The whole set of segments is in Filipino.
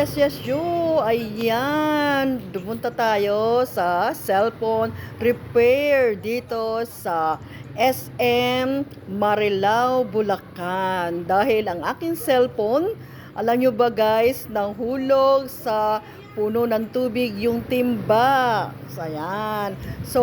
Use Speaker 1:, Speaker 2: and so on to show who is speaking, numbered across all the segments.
Speaker 1: Yes, yes, you. Ayan. Dumunta tayo sa cellphone repair dito sa SM Marilao, Bulacan. Dahil ang aking cellphone, alam nyo ba guys, nahulog sa puno ng tubig yung timba. So, ayan. So,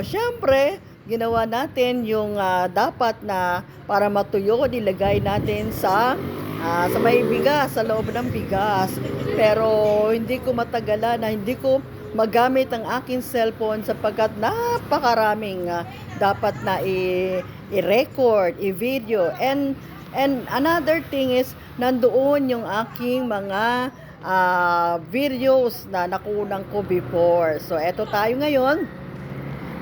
Speaker 1: syempre, ginawa natin yung ah, dapat na para matuyo, nilagay natin sa ah, sa may bigas, sa loob ng bigas. Pero hindi ko matagalan na hindi ko magamit ang aking cellphone sapagkat napakaraming ah, dapat na i- i-record, i-video. And, and another thing is, nandoon yung aking mga ah, videos na nakunan ko before. So, eto tayo ngayon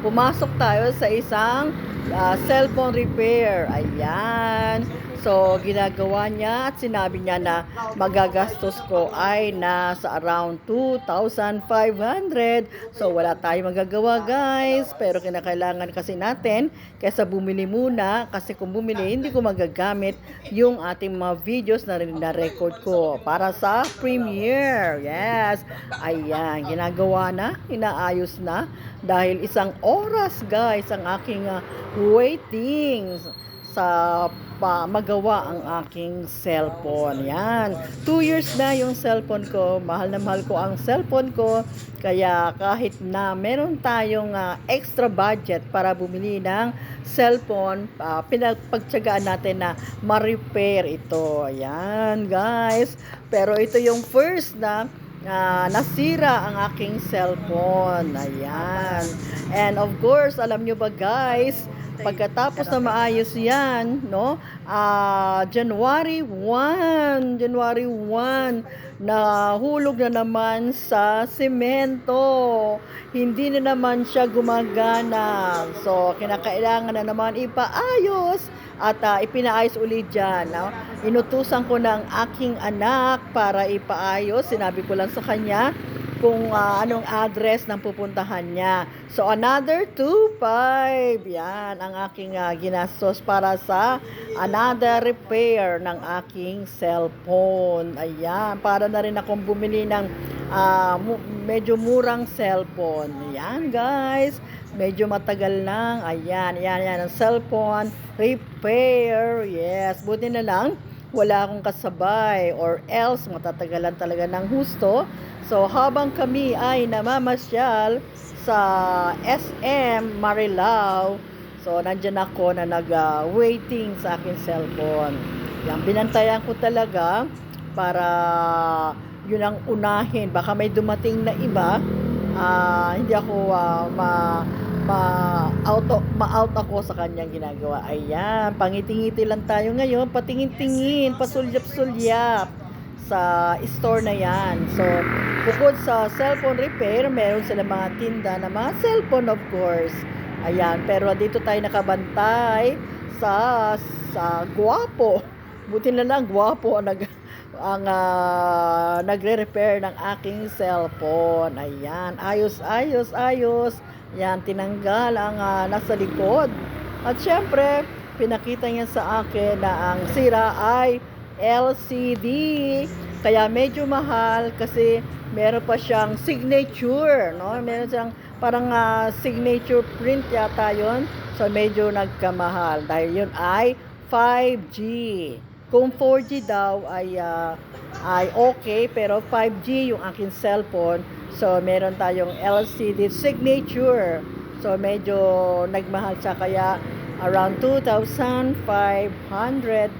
Speaker 1: pumasok tayo sa isang ah, cellphone repair. Ayan. So, ginagawa niya at sinabi niya na magagastos ko ay nasa around 2,500. So, wala tayong magagawa guys. Pero kinakailangan kasi natin kaysa bumili muna. Kasi kung bumili, hindi ko magagamit yung ating mga videos na na-record ko para sa premiere. Yes. Ayan. Ginagawa na. Inaayos na. Dahil isang oras guys ang aking ah, waiting sa pa magawa ang aking cellphone. Yan. Two years na yung cellphone ko. Mahal na mahal ko ang cellphone ko. Kaya kahit na meron tayong ah, extra budget para bumili ng cellphone, uh, pinagpagtsagaan natin na ma-repair ito. Ayan, guys. Pero ito yung first na ah, nasira ang aking cellphone. Ayan. And of course, alam nyo ba guys, pagkatapos na maayos yan, no? Ah, January 1, January 1, nahulog na naman sa semento. Hindi na naman siya gumagana. So, kinakailangan na naman ipaayos at ah, ipinaayos ulit dyan. No? Inutusan ko ng aking anak para ipaayos. Sinabi ko lang sa kanya kung ah, anong address ng pupuntahan niya. So, another 2.5. Yan ang aking ah, ginastos para sa another repair ng aking cellphone. Ayan, para na rin akong bumili ng ah, mu- medyo murang cellphone. Ayan, guys. Medyo matagal lang. Ayan, ayan, ayan. Ang cellphone repair. Yes, buti na lang wala akong kasabay or else matatagalan talaga ng husto. So habang kami ay namamasyal sa SM Marilao, so nandyan ako na nag-waiting sa akin cellphone. Yan, binantayan ko talaga para yun ang unahin. Baka may dumating na iba, ah, hindi ako ah, ma ma out ma out ako sa kanyang ginagawa. Ayan, pangitingiti lang tayo ngayon, patingin-tingin, pasulyap-sulyap sa store na yan. So, bukod sa cellphone repair, meron sila mga tinda na mga cellphone of course. Ayan, pero dito tayo nakabantay sa sa guwapo. Buti na lang guwapo ang nag ang ah, nagre-repair ng aking cellphone. Ayan, ayos, ayos, ayos. Yan, tinanggal ang ah, nasa likod. At syempre, pinakita niya sa akin na ang sira ay LCD. Kaya medyo mahal kasi meron pa siyang signature, no? Meron siyang parang ah, signature print yata yon. So medyo nagkamahal dahil yun ay 5G. Kung 4G daw ay ah, ay okay pero 5G yung aking cellphone. So meron tayong LCD signature. So medyo nagmahal siya kaya around 2,500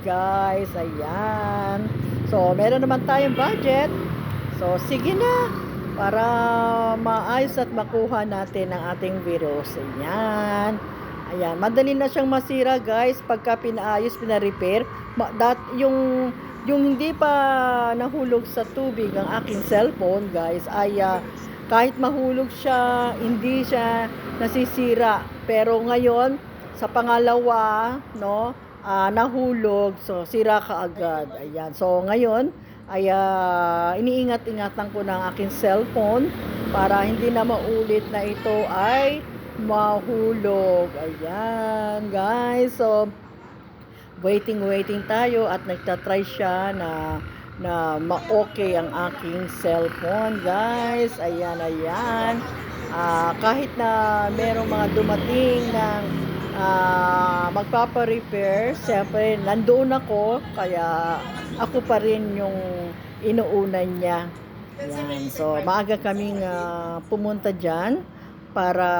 Speaker 1: guys. Ayan. So meron naman tayong budget. So sige na para maayos at makuha natin ang ating virus. Ayan. Ayan, madali na siyang masira guys pagka pinaayos, pina-repair. Ma- dat, yung yung hindi pa nahulog sa tubig ang aking cellphone guys ay ah, kahit mahulog siya, hindi siya nasisira. Pero ngayon, sa pangalawa, no, ah, nahulog, so sira ka agad. Ayan. So ngayon, ay ah, iniingat-ingatan ko ng aking cellphone para hindi na maulit na ito ay mahulog. Ayan, guys. So, waiting, waiting tayo at nagtatry siya na na ma-okay ang aking cellphone, guys. Ayan, ayan. Ah, kahit na merong mga dumating ng ah, magpapa-repair, siyempre nandoon ako, kaya ako pa rin yung inuunan niya. Yan. So, maaga kaming ah, pumunta dyan para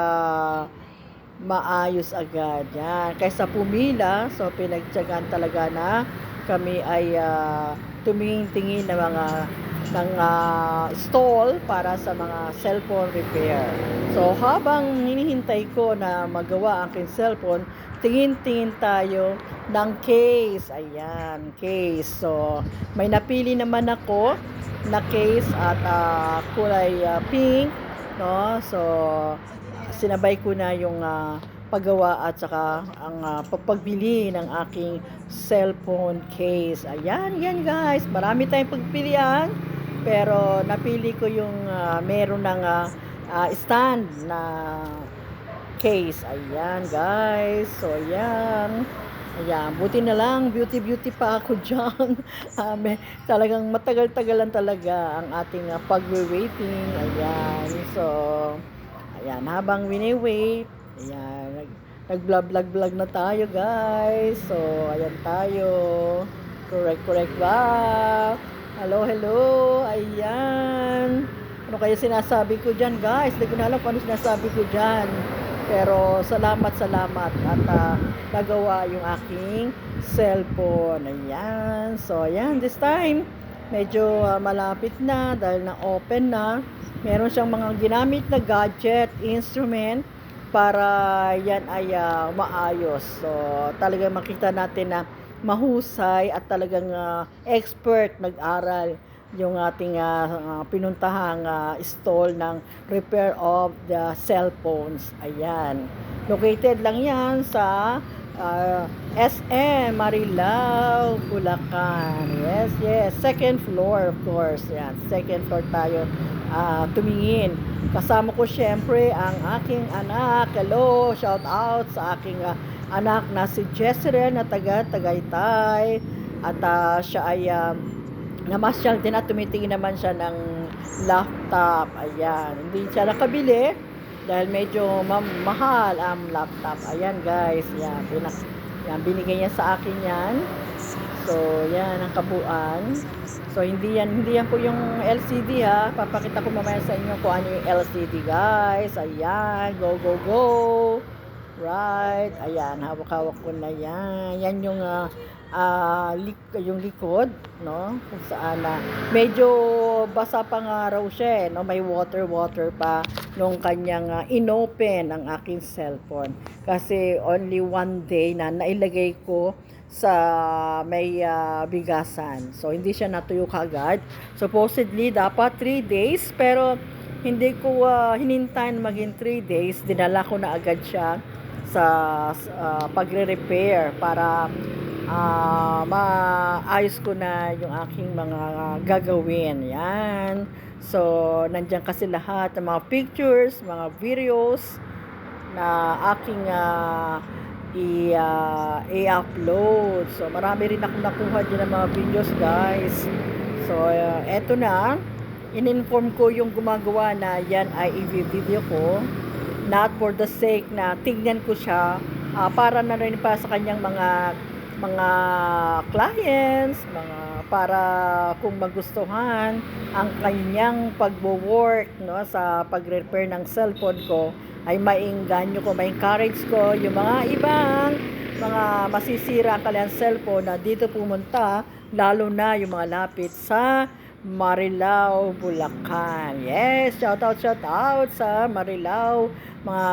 Speaker 1: maayos agad. Yan. Kaysa pumila, so pinagtyagaan talaga na kami ay ah, tumingin-tingin ng mga ng ah, stall para sa mga cellphone repair. So habang hinihintay ko na magawa ang aking cellphone, tingin-tingin tayo ng case. Ayan, case. So may napili naman ako na case at ah, kulay ah, pink, no? So sinabay ko na yung ah, paggawa at saka ang ah, pagbili ng aking cellphone case. Ayan, yan guys. Marami tayong pagpilian. Pero napili ko yung ah, meron ng ah, ah, stand na case. Ayan guys. So ayan. Ayan, buti na lang, beauty-beauty pa ako dyan. May- talagang matagal-tagalan talaga ang ating uh, pag-waiting. Ayan, so, ayan, habang wini-wait, ayan, nag, nag-vlog-vlog na tayo guys. So, ayan tayo. Correct, correct ba? Hello, hello. Ayan. Ano kaya sinasabi ko dyan guys? Hindi ko na alam kung ano sinasabi ko dyan. Pero salamat, salamat at ah, nagawa yung aking cellphone. Ayan. So, ayan. This time, medyo ah, malapit na dahil na-open na. Meron siyang mga ginamit na gadget, instrument para yan ay ah, maayos. So, talagang makita natin na mahusay at talagang ah, expert nag-aral yung ating ah, pinuntahang ah, stall ng repair of the cell phones. Ayan. Located lang yan sa ah, SM Marilao, Bulacan. Yes, yes. Second floor, of course. Yan. Second floor tayo ah, tumingin. Kasama ko syempre ang aking anak. Hello, shout out sa aking ah, anak na si Jesseren na taga Tagaytay. At ah, siya ay ah, namasyal din at tumitingin naman siya ng laptop. Ayan. Hindi siya nakabili dahil medyo ma- mahal ang laptop. Ayan guys. Yan. Pinak yan. Binigay niya sa akin yan. So, yan ang kabuuan. So, hindi yan, hindi yan po yung LCD ha. Papakita ko mamaya sa inyo kung ano yung LCD guys. Ayan. Go, go, go. Right. Ayan. Hawak-hawak ko na yan. Yan yung ah, ah, lik- yung likod, no? Kung saan na medyo basa pa nga raw siya, eh, no? May water water pa nung kanyang ah, inopen ang aking cellphone. Kasi only one day na nailagay ko sa may ah, bigasan. So hindi siya natuyo kagad. Supposedly dapat 3 days pero hindi ko ah, hinintay na maging 3 days. Dinala ko na agad siya sa ah, pagre-repair para ah maayos ko na yung aking mga gagawin. Yan. So, nandiyan kasi lahat ng mga pictures, mga videos na aking ah, i, ah, i-upload. So, marami rin akong nakuha din ng mga videos, guys. So, ah, eto na. In-inform ko yung gumagawa na yan ay i-video ko. Not for the sake na tignan ko siya ah, para na rin pa sa kanyang mga mga clients, mga para kung magustuhan ang kanyang pagbo-work no sa pag-repair ng cellphone ko ay maingganyo ko, ma-encourage ko yung mga ibang mga masisira ang kanilang cellphone na dito pumunta, lalo na yung mga lapit sa Marilao, Bulacan. Yes, shout out, shout out sa Marilao, mga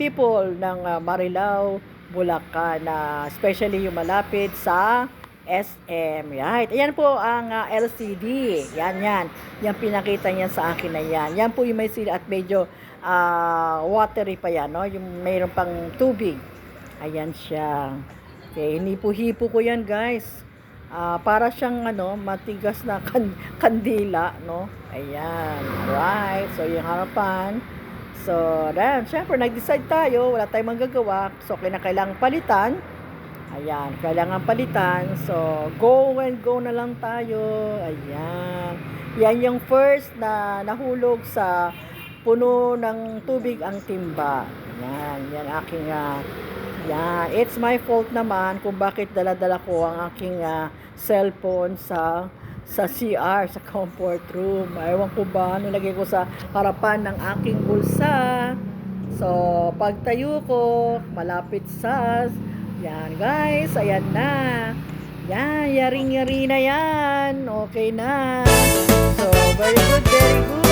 Speaker 1: people ng ah, Marilao, Bulacan, na especially yung malapit sa SM. Right. Ayan po ang ah, LCD. Yan, yan. Yan pinakita niya sa akin na yan. Yan po yung may sila at medyo ah, watery pa yan, no? Yung mayroon pang tubig. Ayan siya. Okay, hinipo-hipo ko yan, guys. Ah, para siyang ano, matigas na kan- kandila, no? Ayan. Right. So, yung harapan. So, then, syempre, nag-decide tayo. Wala tayong magagawa. So, kinakailangan palitan. Ayan, kailangan palitan. So, go and go na lang tayo. Ayan. Yan yung first na nahulog sa puno ng tubig ang timba. Yan, yan aking ah, yan. It's my fault naman kung bakit dala-dala ko ang aking ah, cellphone sa sa CR, sa comfort room. Ewan ko ba, nilagay ko sa harapan ng aking bulsa. So, pagtayo ko, malapit sa... Yan, guys. Ayan na. Yan, yaring-yari na yan. Okay na. So, very good, very good.